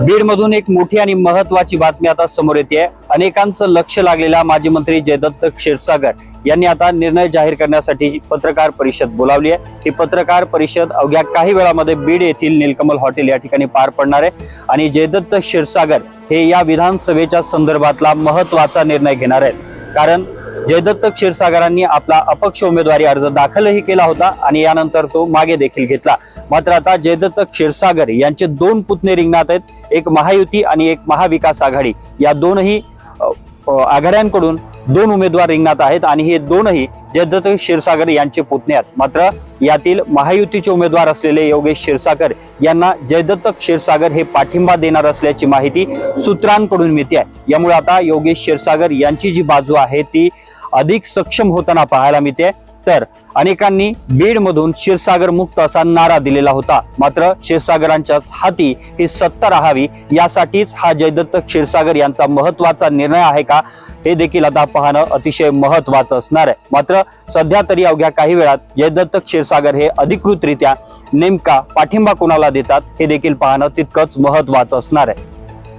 बीडमधून एक मोठी आणि महत्वाची बातमी आता समोर येते आहे अनेकांचं लक्ष लागलेला माजी मंत्री जयदत्त क्षीरसागर यांनी आता निर्णय जाहीर करण्यासाठी पत्रकार परिषद बोलावली आहे. ही पत्रकार परिषद अवघ्या काही वेळामध्ये बीड येथील नीलकमल हॉटेल या ठिकाणी पार पडणार आहे आणि जयदत्त क्षीरसागर हे या विधानसभेच्या संदर्भातला महत्त्वाचा निर्णय घेणार आहेत. कारण जयदत्त क्षीरसागरांनी आपला अपक्ष उमेदवारी अर्ज दाखलही केला होता आणि यानंतर तो मागे देखील घेतला. मात्र आता जयदत्त क्षीरसागर यांचे दोन पुतणे रिंगणात आहेत. एक महायुती आणि एक महाविकास आघाडी. या दोनही आघाड्यांकडून दोन उमेदवार रिंगणात आहेत आणि हे दोनही जयदत्त क्षीरसागर यांचे पुतणे आहेत. मात्र यातील महायुतीचे उमेदवार असलेले योगेश क्षीरसागर यांना जयदत्त क्षीरसागर हे पाठिंबा देणार असल्याची माहिती सूत्रांकडून मिळते आहे. यामुळे आता योगेश क्षीरसागर यांची जी बाजू आहे ती अधिक सक्षम होताना पाहायला मिळते. तर अनेकांनी बीडमधून क्षीरसागर मुक्त असा नारा दिलेला होता. मात्र क्षीरसागरांच्याच हाती ही सत्ता राहावी यासाठीच हा जयदत्त क्षीरसागर यांचा महत्त्वाचा निर्णय आहे का हे देखील आता पाहणं अतिशय महत्वाचं असणार आहे. मात्र सध्या तरी अवघ्या काही वेळात जयदत्त क्षीरसागर हे अधिकृतरित्या नेमका पाठिंबा कोणाला देतात हे देखील पाहणं तितकंच महत्वाचं असणार आहे.